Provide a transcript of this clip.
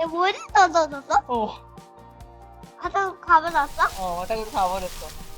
내 머리 떠져졌어? 어, 바닥 가버렸어? 어, 화장실 가버렸어.